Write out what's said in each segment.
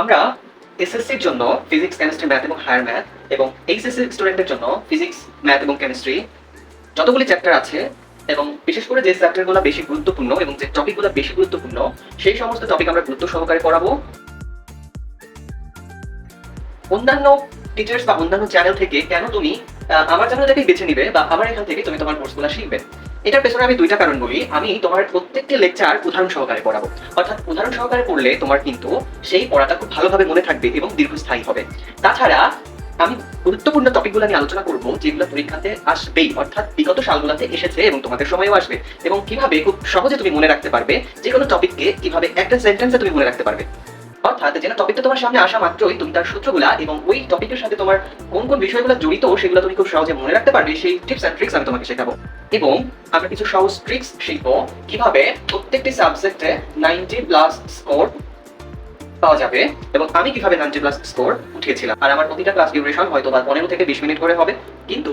আমরা এসএসসির জন্য ফিজিক্স কেমিস্ট্রি ম্যাথ এবং হায়ার ম্যাথ এবং এইচএসসি স্টুডেন্টের জন্য ফিজিক্স ম্যাথ এবং কেমিস্ট্রি যতগুলি চ্যাপ্টার আছে এবং বিশেষ করে যে চ্যাপ্টারগুলো বেশি গুরুত্বপূর্ণ এবং যে টপিকগুলো বেশি গুরুত্বপূর্ণ, সেই সমস্ত টপিক আমরা গুরুত্ব সহকারে পড়াবো। অন্যান্য টিচার্স বা অন্যান্য চ্যানেল থেকে কেন তুমি আমার চ্যানেল থেকেই বেছে নিবে বা আমার এখান থেকে তুমি তোমার কোর্সগুলো শিখবে? এটার পেছনে আমি দুইটা কারণ বলি। আমি তোমার প্রত্যেকটি লেকচার উদাহরণ সহকারে পড়াবো। অর্থাৎ উদাহরণ সহকারে পড়লে তোমার কিন্তু সেই পড়াটা খুব ভালোভাবে মনে থাকবে এবং দীর্ঘস্থায়ী হবে। তাছাড়া আমি গুরুত্বপূর্ণ টপিকগুলো নিয়ে আলোচনা করব, যেগুলো পরীক্ষাতে আসবেই। অর্থাৎ বিগত সালগুলোতে এসেছে এবং তোমাদের সময়ও আসবে। এবং কীভাবে খুব সহজে তুমি মনে রাখতে পারবে যে কোনো টপিককে কীভাবে একটা সেন্টেন্সে তুমি মনে রাখতে পারবে। অর্থাৎ যে টপিকটা তোমার সামনে আসা মাত্রই, তুমি তার সূত্রগুলা এবং ওই টপিকের সাথে তোমার কোন কোন বিষয়গুলো জড়িত, সেগুলো তুমি খুব সহজে মনে রাখতে পারবে। সেই টিপস অ্যান্ড ট্রিক্স আমি তোমাকে শেখাবো। এবং আমরা কিছু সহজ ট্রিক্স শিখব কীভাবে প্রত্যেকটি সাবজেক্টে নাইনটি প্লাস স্কোর পাওয়া যাবে এবং আমি কীভাবে নাইনটি প্লাস স্কোর উঠিয়েছিলাম। আর আমার প্রতিটা ক্লাস ডিউরেশন হয়তো বা পনেরো থেকে বিশ মিনিট করে হবে, কিন্তু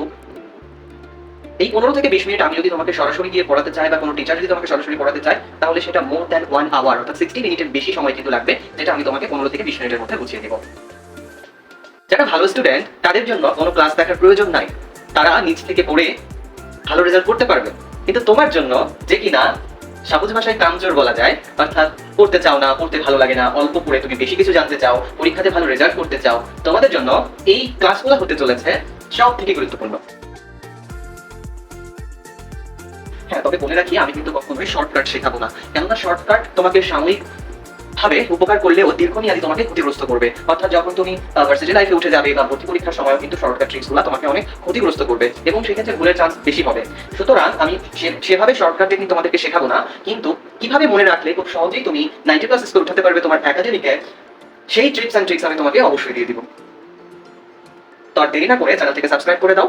এই পনেরো থেকে বিশ মিনিট আমি যদি তোমাকে সরাসরি গিয়ে পড়াতে চাই বা কোনো টিচার যদি তোমাকে সরাসরি পড়াতে চাই তাহলে সেটা মোর দ্যান ওয়ান আওয়ার অর্থাৎ সিক্সটি মিনিটের বেশি সময় কিন্তু লাগবে, যেটা আমি তোমাকে পনেরো থেকে বিশ মিনিটের মধ্যে বুঝিয়ে দেবো। যারা ভালো স্টুডেন্ট তাদের জন্য কোনো ক্লাস দেখার প্রয়োজন নাই। তারা নিজ থেকে পড়ে ভালো রেজাল্ট করতে পারবে। কিন্তু তোমার জন্য যে কিনা সহজ ভাষায় কামজোর বলা যায়, অর্থাৎ পড়তে চাও না, পড়তে ভালো লাগে না, অল্প পড়ে তুমি বেশি কিছু জানতে চাও, পরীক্ষাতে ভালো রেজাল্ট করতে চাও, তোমাদের জন্য এই ক্লাসগুলো হতে চলেছে সব থেকে গুরুত্বপূর্ণ। হ্যাঁ তবে বলে রাখি, আমি কিন্তু কখনোই শর্টকাট শেখাবো না। কেননা শর্টকাট তোমাকে সাময়িক ভাবে উপকার করলেও দীর্ঘমেয়াদী তোমাকে ক্ষতিগ্রস্ত করবে। অর্থাৎ যখন তুমি ভার্সিটি লাইফে উঠে যাবে বা ভর্তি পরীক্ষার সময় কিন্তু শর্টকাট ট্রিক্সগুলো তোমাকে অনেক ক্ষতিগ্রস্ত করবে এবং সেক্ষেত্রে ভুলের চান্স বেশি হবে। সুতরাং আমি সেভাবে শর্টকাট টেকনিক তোমাদেরকে শেখাবো না, কিন্তু কীভাবে মনে রাখলে খুব সহজেই তুমি নাইনটি প্লাস স্কোর উঠাতে পারবে তোমার একাডেমিকে সেই ট্রিপস অ্যান্ড ট্রিক্স আমি তোমাকে অবশ্যই দিয়ে দিব। তো আর দেরি না করে চ্যানেল থেকে সাবস্ক্রাইব করে দাও।